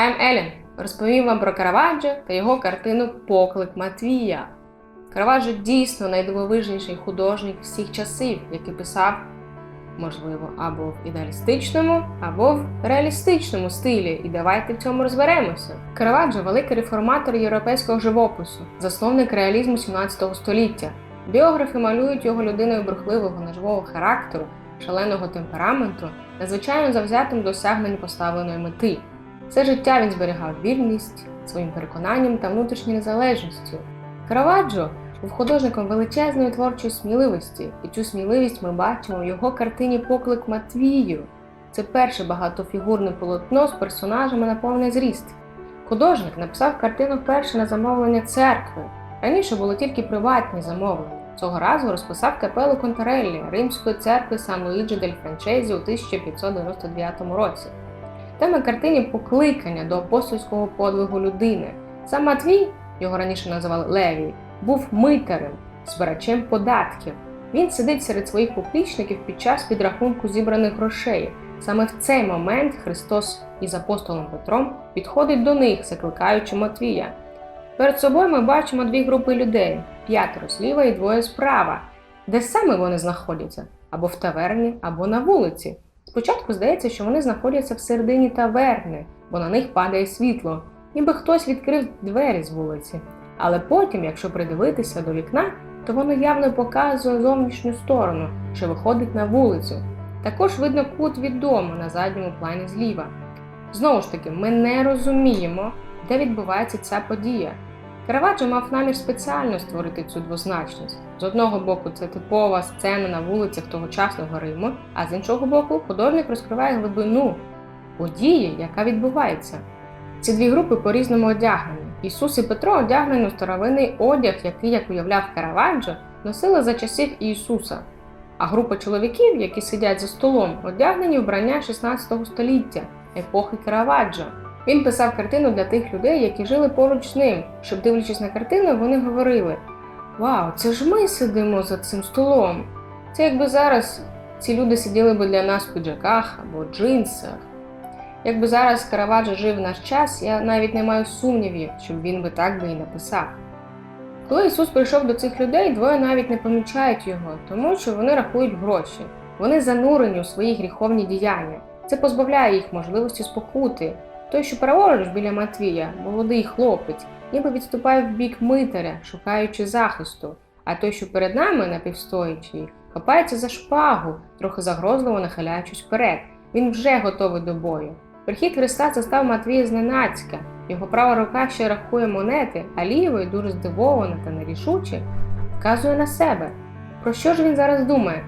I'm Елін. Розповім вам про Караваджо та його картину Поклик Матвія. Караваджо дійсно найдивовижніший художник всіх часів, який писав, можливо, або в ідеалістичному, або в реалістичному стилі. І давайте в цьому розберемося. Караваджо великий реформатор європейського живопису, засновник реалізму 17 століття. Біографи малюють його людиною бурхливого неживого характеру, шаленого темпераменту, надзвичайно завзятим досягнень поставленої мети. Все життя він зберігав вільність своїм переконанням та внутрішньою незалежністю. Караваджо був художником величезної творчої сміливості, і цю сміливість ми бачимо в його картині Поклик Матвію. Це перше багатофігурне полотно з персонажами на повний зріст. Художник написав картину вперше на замовлення церкви. Раніше було тільки приватні замовлення. Цього разу розписав капелу Контареллі Римської церкви Сан Луїджі дель Франчезі у 1599 році. Тема картині покликання до апостольського подвигу людини. Сам Матвій, його раніше називали Левій, був митарем, збирачем податків. Він сидить серед своїх поплічників під час підрахунку зібраних грошей. Саме в цей момент Христос із апостолом Петром підходить до них, закликаючи Матвія. Перед собою ми бачимо дві групи людей: п'ятеро зліва і двоє справа. Де саме вони знаходяться? Або в таверні, або на вулиці. Спочатку здається, що вони знаходяться всередині таверни, бо на них падає світло, ніби хтось відкрив двері з вулиці. Але потім, якщо придивитися до вікна, то воно явно показує зовнішню сторону, що виходить на вулицю. Також видно кут від дому на задньому плані зліва. Знову ж таки, ми не розуміємо, де відбувається ця подія. Караваджо мав намір спеціально створити цю двозначність. З одного боку, це типова сцена на вулицях тогочасного Риму, а з іншого боку, художник розкриває глибину події, яка відбувається. Ці дві групи по-різному одягнені. Ісус і Петро одягнені у старовинний одяг, який, як уявляв Караваджо, носили за часів Ісуса. А група чоловіків, які сидять за столом, одягнені вбрання 16 століття, епохи Караваджо. Він писав картину для тих людей, які жили поруч з ним, щоб, дивлячись на картину, вони говорили: Вау, це ж ми сидимо за цим столом. Це якби зараз ці люди сиділи би для нас в піджаках або джинсах. Якби зараз Караваджо жив наш час, я навіть не маю сумнівів, щоб він би так би і написав. Коли Ісус прийшов до цих людей, двоє навіть не помічають його, тому що вони рахують гроші. Вони занурені у свої гріховні діяння. Це позбавляє їх можливості спокути. Той, що праворуч біля Матвія, молодий хлопець, ніби відступає в бік митаря, шукаючи захисту, а той, що перед нами, напівстоячий, хапається за шпагу, трохи загрозливо нахиляючись вперед. Він вже готовий до бою. Прихід Христа застав Матвія зненацька. Його права рука ще рахує монети, а лівою, дуже здивована та нерішуче, вказує на себе. Про що ж він зараз думає?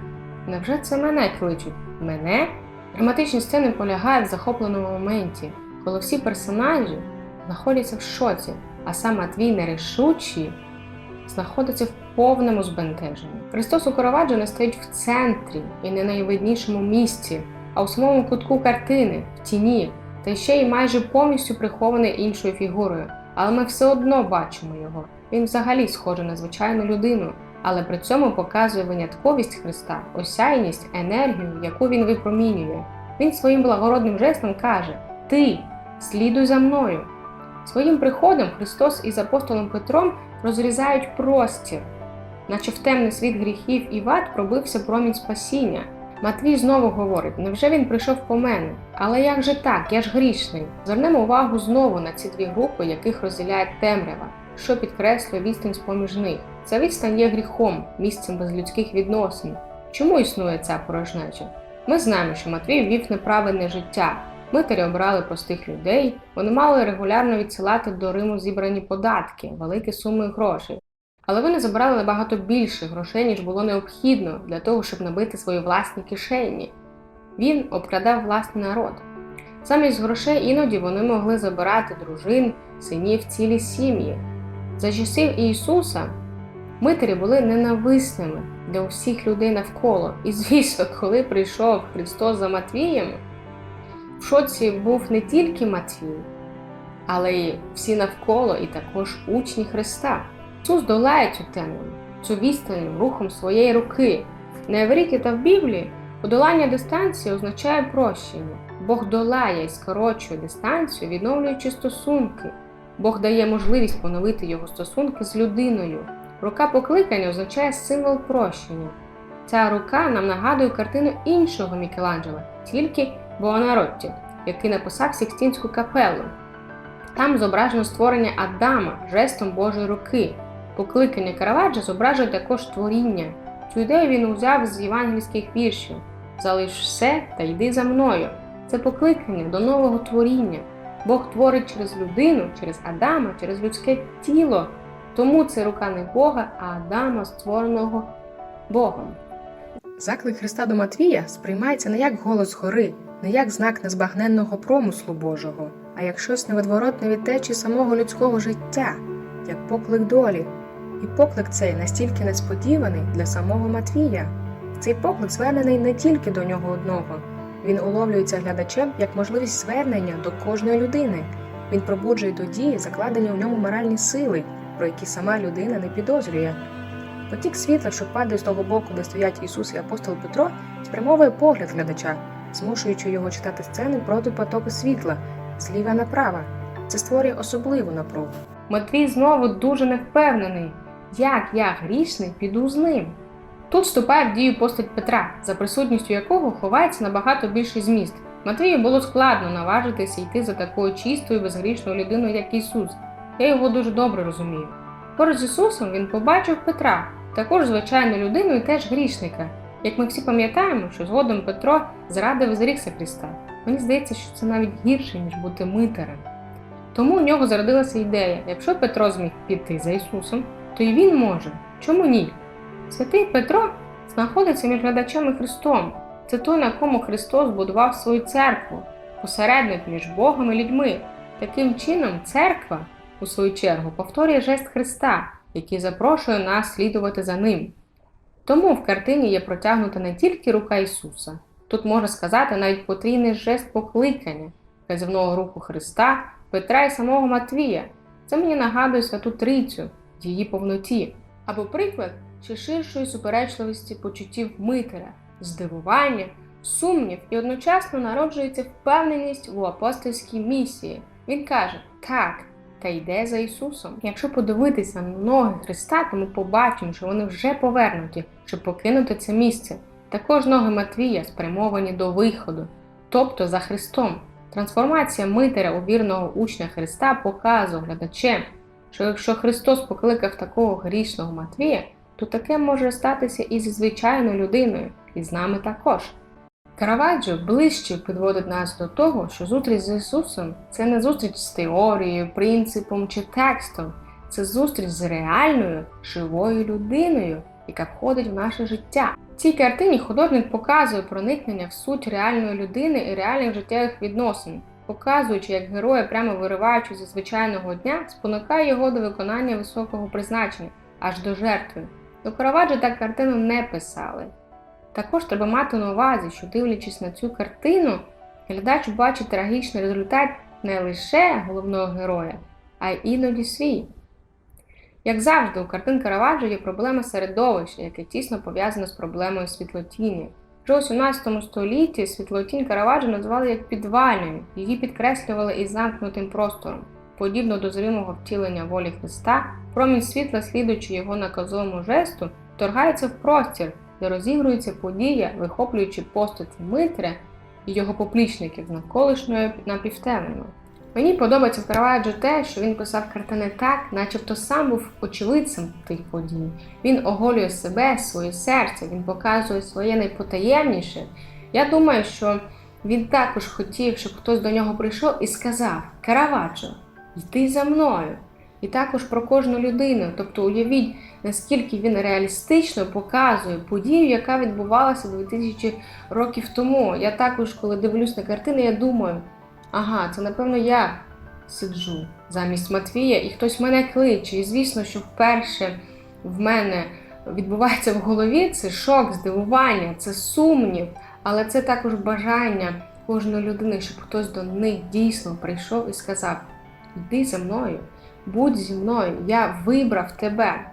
Невже це мене кличуть? Мене? Драматичні сцени полягають в захопленому моменті, коли всі персонажі знаходяться в шоці, а сам Матвій нерішучий знаходиться в повному збентеженні. Христос у Караваджо не стоїть в центрі і не найвиднішому місці, а у самому кутку картини, в тіні, та ще й майже повністю прихований іншою фігурою. Але ми все одно бачимо його. Він взагалі схожий на звичайну людину, але при цьому показує винятковість Христа, осяйність, енергію, яку він випромінює. Він своїм благородним жестом каже: Ти слідуй за мною. Своїм приходом Христос із апостолом Петром розрізають простір, наче в темний світ гріхів і вад пробився промінь спасіння. Матвій знову говорить: невже він прийшов по мене? Але як же так? Я ж грішний. Звернемо увагу знову на ці дві групи, яких розділяє темрява, що підкреслює відстань поміж них. Ця відстань є гріхом, місцем безлюдських відносин. Чому існує ця порожнеча? Ми знаємо, що Матвій вів неправильне життя. Митарі обрали простих людей, вони мали регулярно відсилати до Риму зібрані податки, великі суми грошей. Але вони забрали набагато більше грошей, ніж було необхідно для того, щоб набити свої власні кишені. Він обкрадав власний народ. Замість грошей іноді вони могли забирати дружин, синів цілі сім'ї. За часів Ісуса митарі були ненависними для усіх людей навколо. І звісно, коли прийшов Христос за Матвієм, в шоці був не тільки Матвій, але й всі навколо, і також учні Христа. Ісус долає цю тему, цю відстань рухом своєї руки. На івриті та в Біблії Подолання дистанції означає прощення. Бог долає і скорочує дистанцію, відновлюючи стосунки. Бог дає можливість поновити його стосунки з людиною. Рука покликання означає символ прощення. Ця рука нам нагадує картину іншого Мікеланджело, тільки Буонаротті, який написав Сікстінську капелу. Там зображено створення Адама жестом Божої руки. Покликання Караваджо зображує також творіння. Цю ідею він узяв з євангельських віршів Залиш все та йди за мною. Це покликання до нового творіння. Бог творить через людину, через Адама, через людське тіло. Тому це рука не Бога, а Адама, створеного Богом. Заклик Христа до Матвія сприймається не як голос гори, не як знак незбагненного промислу Божого, а як щось невідворотне від течі самого людського життя, як поклик долі. І поклик цей настільки несподіваний для самого Матвія. Цей поклик звернений не тільки до нього одного. Він уловлюється глядачем як можливість звернення до кожної людини. Він пробуджує до дії закладені у ньому моральні сили, про які сама людина не підозрює. Потік світла, що падає з того боку, де стоять Ісус і апостол Петро, спрямовує погляд глядача, змушуючи його читати сцени проти потоку світла, зліва направо. Це створює особливу напругу. Матвій знову дуже невпевнений, як я грішний піду з ним. Тут вступає в дію постать Петра, за присутністю якого ховається набагато більший зміст. Матвію було складно наважитися йти за такою чистою безгрішною людиною, як Ісус. Я його дуже добре розумію. Поруч з Ісусом він побачив Петра, також звичайну людину і теж грішника. Як ми всі пам'ятаємо, що згодом Петро зрадив і зрікся Христа. Мені здається, що це навіть гірше, ніж бути митарем. Тому у нього зародилася ідея: якщо Петро зміг піти за Ісусом, то і він може. Чому ні? Святий Петро знаходиться між глядачем і Христом. Це той, на кому Христос будував свою церкву, посередник між Богом і людьми. Таким чином, церква, у свою чергу, повторює жест Христа, який запрошує нас слідувати за ним. Тому в картині є протягнута не тільки рука Ісуса, тут можна сказати навіть потрійний жест покликання, казівного руку Христа, Петра і самого Матвія. Це мені нагадує Святу Трійцю в її повноті. Або приклад ще ширшої суперечливості почуттів Митера, здивування, сумнів і одночасно народжується впевненість у апостольській місії. Він каже: так, та йде за Ісусом. Якщо подивитися на ноги Христа, то ми побачимо, що вони вже повернуті, щоб покинути це місце. Також ноги Матвія спрямовані до виходу, тобто за Христом. Трансформація Митера у вірного учня Христа показує глядачем, що якщо Христос покликав такого грішного Матвія, то таке може статися і зі звичайною людиною, і з нами також. Караваджо ближче підводить нас до того, що зустріч з Ісусом це не зустріч з теорією, принципом чи текстом, це зустріч з реальною живою людиною, яка входить в наше життя. В цій картині художник показує проникнення в суть реальної людини і реальних життєвих відносин, показуючи, як героя, прямо вириваючи зі звичайного дня, спонукає його до виконання високого призначення, аж до жертви. До Караваджо так картину не писали. Також треба мати на увазі, що дивлячись на цю картину, глядач бачить трагічний результат не лише головного героя, а й іноді свій. Як завжди, у картин Караваджо є проблема середовища, яке тісно пов'язане з проблемою світлотіні. Вже у 17 столітті світлотінь Караваджо називали як підвальною, її підкреслювали із замкнутим простором. Подібно до зримого втілення волі Христа, промінь світла, слідуючи його наказовому жесту, вторгається в простір, де розігрується подія, вихоплюючи постаті Митре і його поплічників навколишньою напівтемною. Мені подобається в Караваджо те, що він писав картини так, начебто сам був очевидцем тих подій. Він оголює себе, своє серце, він показує своє найпотаємніше. Я думаю, що він також хотів, щоб хтось до нього прийшов і сказав: Караваджо, йди за мною. І також про кожну людину. Тобто уявіть, наскільки він реалістично показує подію, яка відбувалася 2000 років тому. Я також, коли дивлюсь на картини, я думаю, ага, це напевно я сиджу замість Матвія, і хтось мене кличе. І звісно, що вперше в мене відбувається в голові це шок, здивування, це сумнів, але це також бажання кожної людини, щоб хтось до них дійсно прийшов і сказав: Йди за мною. Будь зі мною, я вибрав тебе.